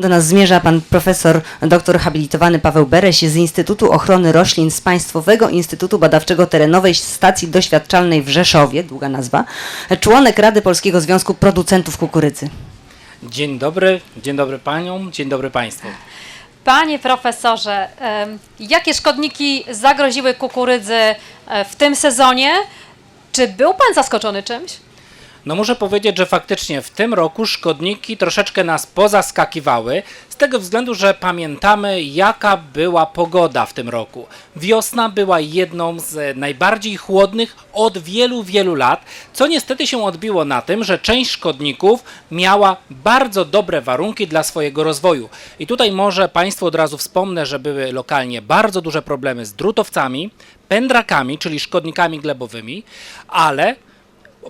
Do nas zmierza pan profesor doktor habilitowany Paweł Bereś z Instytutu Ochrony Roślin z Państwowego Instytutu Badawczego Terenowej Stacji Doświadczalnej w Rzeszowie, długa nazwa, członek Rady Polskiego Związku Producentów Kukurydzy. Dzień dobry, dzień dobry paniom, dzień dobry państwu. Panie profesorze, jakie szkodniki zagroziły kukurydzy e, w tym sezonie? Czy był pan zaskoczony czymś? No muszę powiedzieć, że faktycznie w tym roku szkodniki troszeczkę nas pozaskakiwały, z tego względu, że pamiętamy jaka była pogoda w tym roku. Wiosna była jedną z najbardziej chłodnych od wielu, wielu lat, co niestety się odbiło na tym, że część szkodników miała bardzo dobre warunki dla swojego rozwoju. I tutaj może Państwu od razu wspomnę, że były lokalnie bardzo duże problemy z drutowcami, pędrakami, czyli szkodnikami glebowymi, ale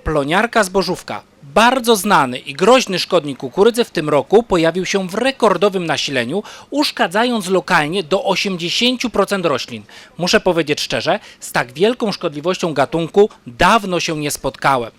ploniarka zbożówka, bardzo znany i groźny szkodnik kukurydzy w tym roku pojawił się w rekordowym nasileniu, uszkadzając lokalnie do 80% roślin. Muszę powiedzieć szczerze, z tak wielką szkodliwością gatunku dawno się nie spotkałem.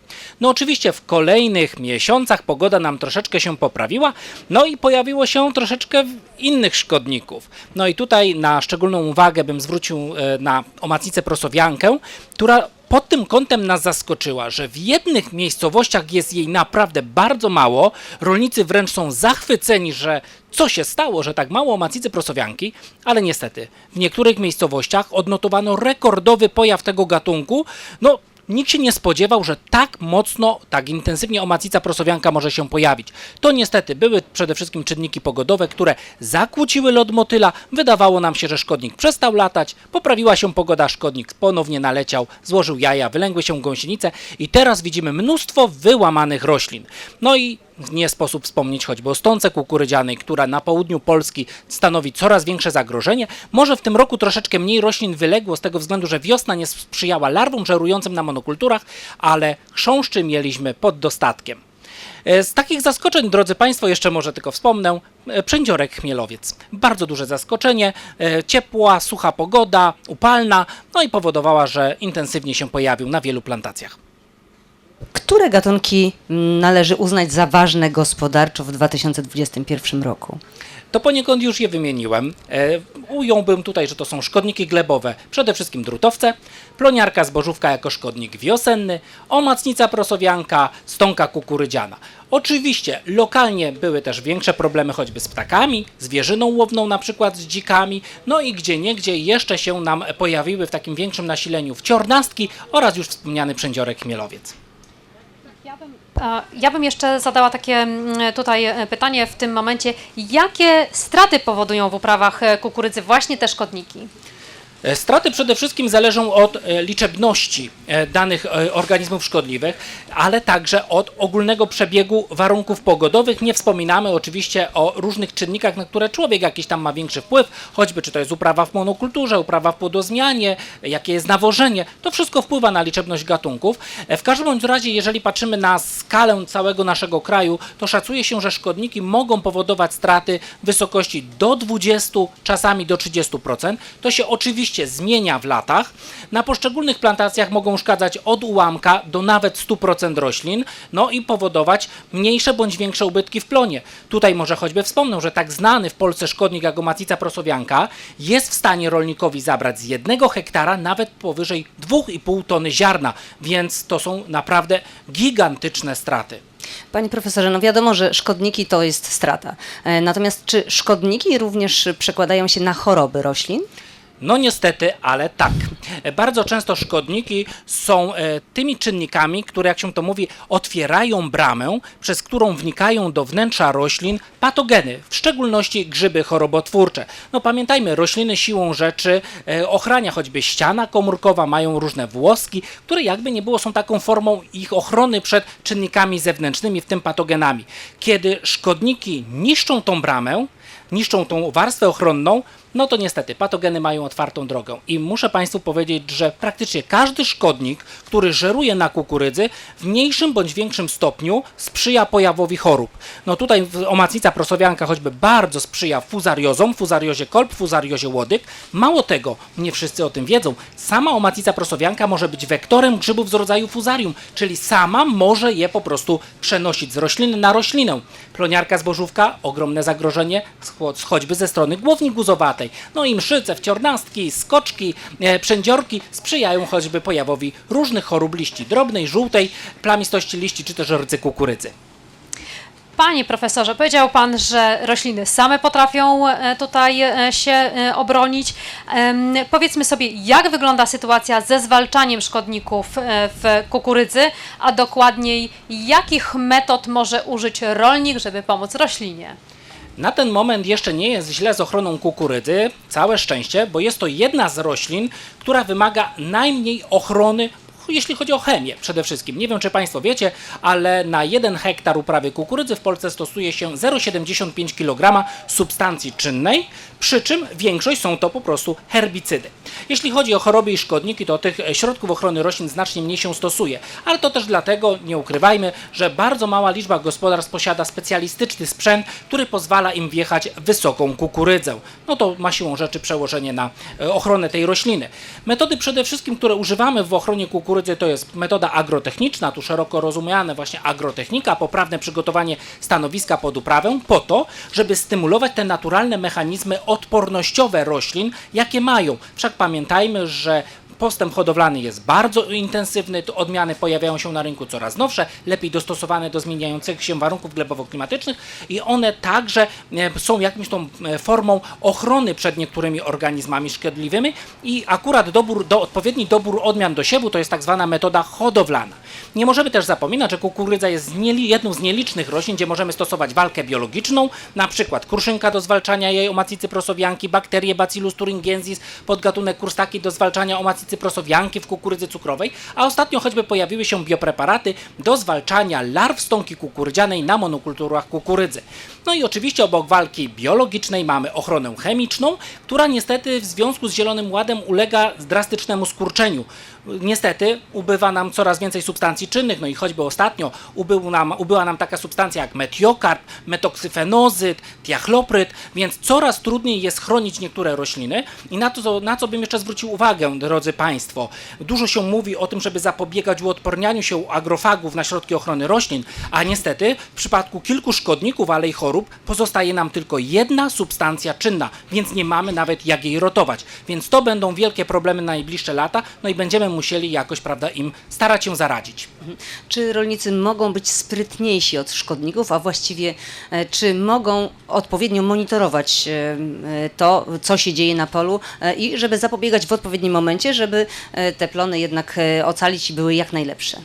No oczywiście w kolejnych miesiącach pogoda nam troszeczkę się poprawiła, no i pojawiło się troszeczkę innych szkodników. No i tutaj na szczególną uwagę bym zwrócił e, na omacnicę prosowiankę, która pod tym kątem nas zaskoczyła, że w jednych miejscowościach jest jej naprawdę bardzo mało, rolnicy wręcz są zachwyceni, że co się stało, że tak mało macicy prosowianki, ale niestety w niektórych miejscowościach odnotowano rekordowy pojaw tego gatunku, no Nikt się nie spodziewał, że tak mocno, tak intensywnie omacica prosowianka może się pojawić. To niestety były przede wszystkim czynniki pogodowe, które zakłóciły lot motyla. Wydawało nam się, że szkodnik przestał latać, poprawiła się pogoda, szkodnik ponownie naleciał, złożył jaja, wylęgły się gąsienice i teraz widzimy mnóstwo wyłamanych roślin. No i nie sposób wspomnieć choćby o stące kukurydzianej, która na południu Polski stanowi coraz większe zagrożenie. Może w tym roku troszeczkę mniej roślin wyległo z tego względu, że wiosna nie sprzyjała larwom żerującym na monokulturach, ale chrząszczy mieliśmy pod dostatkiem. E, Z takich zaskoczeń, drodzy Państwo, jeszcze może tylko wspomnę, e, przędziorek chmielowiec. Bardzo duże zaskoczenie, e, ciepła, sucha pogoda, upalna, no i powodowała, że intensywnie się pojawił na wielu plantacjach. Które gatunki należy uznać za ważne gospodarczo w 2021 roku? To poniekąd już je wymieniłem. E, ująłbym tutaj, że to są szkodniki glebowe, przede wszystkim drutowce, ploniarka zbożówka jako szkodnik wiosenny, omacnica prosowianka, stonka kukurydziana. Oczywiście lokalnie były też większe problemy choćby z ptakami, zwierzyną łowną na przykład z dzikami, no i gdzie niegdzie jeszcze się nam pojawiły w takim większym nasileniu wciornastki oraz już wspomniany przędziorek chmielowiec. Ja bym jeszcze zadała takie mm, tutaj e, pytanie w tym momencie. Jakie straty powodują w uprawach e, kukurydzy właśnie te szkodniki? E, Straty przede wszystkim zależą od e, liczebności e, danych organizmów szkodliwych, ale także od ogólnego przebiegu warunków pogodowych. Nie wspominamy oczywiście o różnych czynnikach, na które człowiek jakiś tam ma większy wpływ, choćby czy to jest uprawa w monokulturze, uprawa w płodozmianie, jakie jest nawożenie. To wszystko wpływa na liczebność gatunków. W każdym bądź razie, jeżeli patrzymy na skalę całego naszego kraju, to szacuje się, że szkodniki mogą powodować straty w wysokości do 20, czasami do 30%. To się oczywiście zmienia w latach. Na poszczególnych plantacjach mogą uszkadzać od ułamka do nawet 100% roślin, no i powodować mniejsze bądź większe ubytki w plonie. Tutaj może choćby wspomnę, że tak znany w Polsce szkodnik jak omacica prosowianka jest w stanie rolnikowi zabrać z jednego hektara nawet powyżej 2,5 tony ziarna, więc to są naprawdę gigantyczne straty. Panie profesorze, no wiadomo, że szkodniki to jest strata. E, Natomiast czy szkodniki również przekładają się na choroby roślin? No niestety, ale tak. Bardzo często szkodniki są e, tymi czynnikami, które, jak się to mówi, otwierają bramę, przez którą wnikają do wnętrza roślin patogeny, w szczególności grzyby chorobotwórcze. No pamiętajmy, rośliny siłą rzeczy e, ochrania choćby ściana komórkowa, mają różne włoski, które jakby nie było są taką formą ich ochrony przed czynnikami zewnętrznymi, w tym patogenami. Kiedy szkodniki niszczą tą bramę, niszczą tą warstwę ochronną, no to niestety patogeny mają otwartą drogę. I muszę Państwu powiedzieć, że praktycznie każdy szkodnik, który żeruje na kukurydzy, w mniejszym bądź większym stopniu sprzyja pojawowi chorób. No tutaj omacnica prosowianka choćby bardzo sprzyja fuzariozom, fuzariozie kolb, fuzariozie łodyg. Mało tego, nie wszyscy o tym wiedzą, sama omacnica prosowianka może być wektorem grzybów z rodzaju fuzarium, czyli sama może je po prostu przenosić z rośliny na roślinę. Ploniarka zbożówka, ogromne zagrożenie, cho- choćby ze strony głowni guzowatej. No i mszyce, wciornastki, skoczki, e, przędziorki sprzyjają choćby pojawowi różnych chorób liści drobnej, żółtej, plamistości liści czy też rdzy kukurydzy. Panie profesorze, powiedział Pan, że rośliny same potrafią e, tutaj e, się e, obronić. Powiedzmy sobie, jak wygląda sytuacja ze zwalczaniem szkodników w kukurydzy, a dokładniej jakich metod może użyć rolnik, żeby pomóc roślinie? Na ten moment jeszcze nie jest źle z ochroną kukurydzy, całe szczęście, bo jest to jedna z roślin, która wymaga najmniej ochrony, jeśli chodzi o chemię przede wszystkim. Nie wiem, czy Państwo wiecie, ale na 1 hektar uprawy kukurydzy w Polsce stosuje się 0,75 kg substancji czynnej, przy czym większość są to po prostu herbicydy. Jeśli chodzi o choroby i szkodniki, to tych środków ochrony roślin znacznie mniej się stosuje, ale to też dlatego, nie ukrywajmy, że bardzo mała liczba gospodarstw posiada specjalistyczny sprzęt, który pozwala im wjechać wysoką kukurydzę. No to ma siłą rzeczy przełożenie na e, ochronę tej rośliny. Metody przede wszystkim, które używamy w ochronie kukurydzy, to jest metoda agrotechniczna, tu szeroko rozumiane właśnie agrotechnika, poprawne przygotowanie stanowiska pod uprawę, po to, żeby stymulować te naturalne mechanizmy odpornościowe roślin, jakie mają. Wszak pamiętajmy, że Postęp hodowlany jest bardzo intensywny, tu odmiany pojawiają się na rynku coraz nowsze, lepiej dostosowane do zmieniających się warunków glebowo-klimatycznych i one także e, są jakimś tą e, formą ochrony przed niektórymi organizmami szkodliwymi i akurat dobór, do, odpowiedni dobór odmian do siewu to jest tak zwana metoda hodowlana. Nie możemy też zapominać, że kukurydza jest jedną z nielicznych roślin, gdzie możemy stosować walkę biologiczną, na przykład kruszynka do zwalczania jej omacicy prosowianki, bakterie Bacillus thuringiensis, podgatunek kurstaki do zwalczania omacicy prosowianki w kukurydzy cukrowej, a ostatnio choćby pojawiły się biopreparaty do zwalczania larw stonki kukurydzianej na monokulturach kukurydzy. No i oczywiście obok walki biologicznej mamy ochronę chemiczną, która niestety w związku z Zielonym Ładem ulega drastycznemu skurczeniu. Niestety ubywa nam coraz więcej substancji czynnych, no i choćby ostatnio ubył nam, ubyła nam taka substancja jak metiokarp, metoksyfenozyt, tiachlopryt, więc coraz trudniej jest chronić niektóre rośliny. I na to, na co bym jeszcze zwrócił uwagę, drodzy Państwo, dużo się mówi o tym, żeby zapobiegać uodpornianiu się agrofagów na środki ochrony roślin, a niestety w przypadku kilku szkodników, ale i chorób pozostaje nam tylko jedna substancja czynna, więc nie mamy nawet jak jej rotować, więc to będą wielkie problemy na najbliższe lata, no i będziemy musieli jakoś, prawda, im starać się zaradzić. Czy rolnicy mogą być sprytniejsi od szkodników, a właściwie e, czy mogą odpowiednio monitorować e, e, to, co się dzieje na polu i żeby zapobiegać w odpowiednim momencie, żeby te plony jednak ocalić i były jak najlepsze?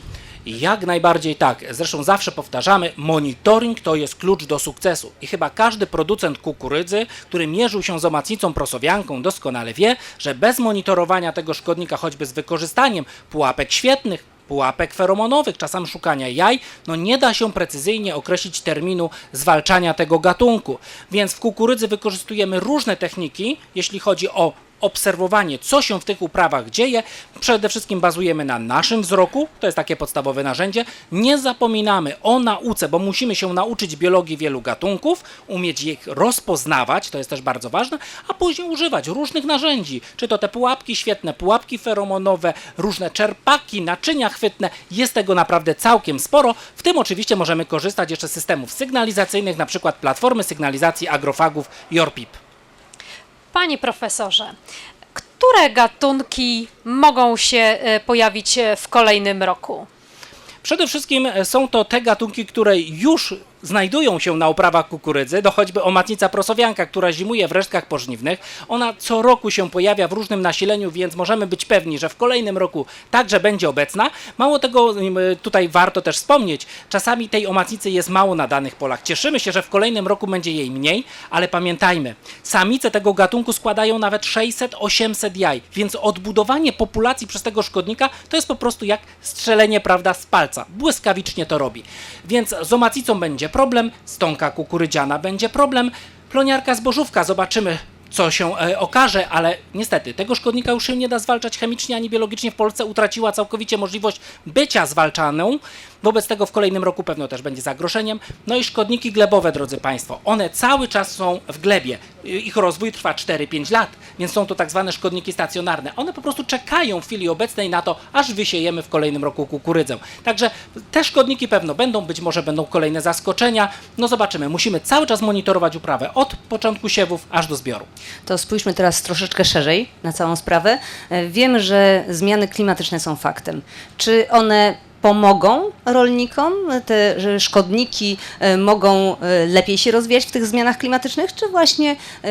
Jak najbardziej tak. Zresztą zawsze powtarzamy, monitoring to jest klucz do sukcesu. I chyba każdy producent kukurydzy, który mierzył się z omacnicą prosowianką, doskonale wie, że bez monitorowania tego szkodnika, choćby z wykorzystaniem pułapek świetnych, pułapek feromonowych, czasem szukania jaj, no nie da się precyzyjnie określić terminu zwalczania tego gatunku. Więc w kukurydzy wykorzystujemy różne techniki, jeśli chodzi o obserwowanie, co się w tych uprawach dzieje. Przede wszystkim bazujemy na naszym wzroku, to jest takie podstawowe narzędzie. Nie zapominamy o nauce, bo musimy się nauczyć biologii wielu gatunków, umieć ich rozpoznawać, to jest też bardzo ważne, a później używać różnych narzędzi, czy to te pułapki świetne, pułapki feromonowe, różne czerpaki, naczynia chwytne. Jest tego naprawdę całkiem sporo. W tym oczywiście możemy korzystać jeszcze z systemów sygnalizacyjnych, na przykład platformy sygnalizacji agrofagów Jorpip. Panie profesorze, które gatunki mogą się e, pojawić e, w kolejnym roku? Przede wszystkim e, są to te gatunki, które już znajdują się na uprawach kukurydzy, do choćby omacnica prosowianka, która zimuje w resztkach pożniwnych. Ona co roku się pojawia w różnym nasileniu, więc możemy być pewni, że w kolejnym roku także będzie obecna. Mało tego, tutaj warto też wspomnieć, czasami tej omacnicy jest mało na danych polach. Cieszymy się, że w kolejnym roku będzie jej mniej, ale pamiętajmy, samice tego gatunku składają nawet 600-800 jaj, więc odbudowanie populacji przez tego szkodnika to jest po prostu jak strzelenie, prawda, z palca. Błyskawicznie to robi. Więc z omacicą będzie problem, stonka kukurydziana będzie problem, ploniarka zbożówka, zobaczymy co się e, okaże, ale niestety tego szkodnika już się nie da zwalczać chemicznie ani biologicznie. W Polsce utraciła całkowicie możliwość bycia zwalczaną. Wobec tego w kolejnym roku pewno też będzie zagrożeniem. No i szkodniki glebowe, drodzy Państwo, one cały czas są w glebie. I- Ich rozwój trwa 4-5 lat, więc są to tak zwane szkodniki stacjonarne. One po prostu czekają w chwili obecnej na to, aż wysiejemy w kolejnym roku kukurydzę. Także te szkodniki pewno będą, być może będą kolejne zaskoczenia. No zobaczymy, musimy cały czas monitorować uprawę od początku siewów aż do zbioru. To spójrzmy teraz troszeczkę szerzej na całą sprawę. E, Wiemy, że zmiany klimatyczne są faktem. Czy one pomogą rolnikom? Te szkodniki e, mogą e, lepiej się rozwijać w tych zmianach klimatycznych, czy właśnie, e,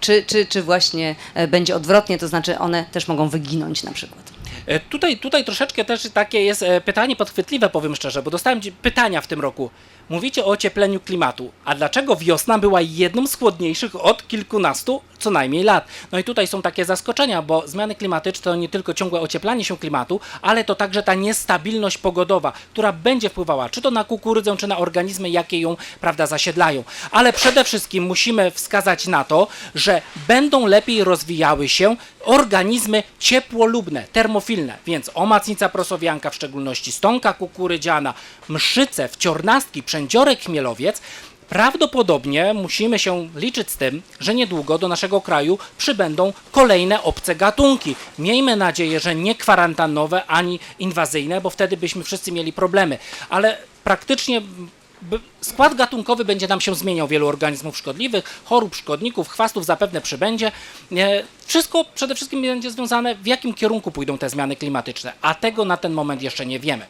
czy, czy, czy właśnie będzie odwrotnie, to znaczy one też mogą wyginąć na przykład? E, Tutaj, tutaj troszeczkę też takie jest e, pytanie podchwytliwe, powiem szczerze, bo dostałem pytania w tym roku. Mówicie o ociepleniu klimatu, a dlaczego wiosna była jedną z chłodniejszych od kilkunastu co najmniej lat? No i tutaj są takie zaskoczenia, bo zmiany klimatyczne to nie tylko ciągłe ocieplanie się klimatu, ale to także ta niestabilność pogodowa, która będzie wpływała czy to na kukurydzę, czy na organizmy, jakie ją prawda, zasiedlają. Ale przede wszystkim musimy wskazać na to, że będą lepiej rozwijały się organizmy ciepłolubne, termofilne, więc omacnica prosowianka, w szczególności stonka kukurydziana, mszyce, wciornastki, przędziorek chmielowiec, Prawdopodobnie musimy się liczyć z tym, że niedługo do naszego kraju przybędą kolejne obce gatunki. Miejmy nadzieję, że nie kwarantannowe ani inwazyjne, bo wtedy byśmy wszyscy mieli problemy. Ale praktycznie skład gatunkowy będzie nam się zmieniał wielu organizmów szkodliwych, chorób, szkodników, chwastów zapewne przybędzie. Wszystko przede wszystkim będzie związane, w jakim kierunku pójdą te zmiany klimatyczne, a tego na ten moment jeszcze nie wiemy.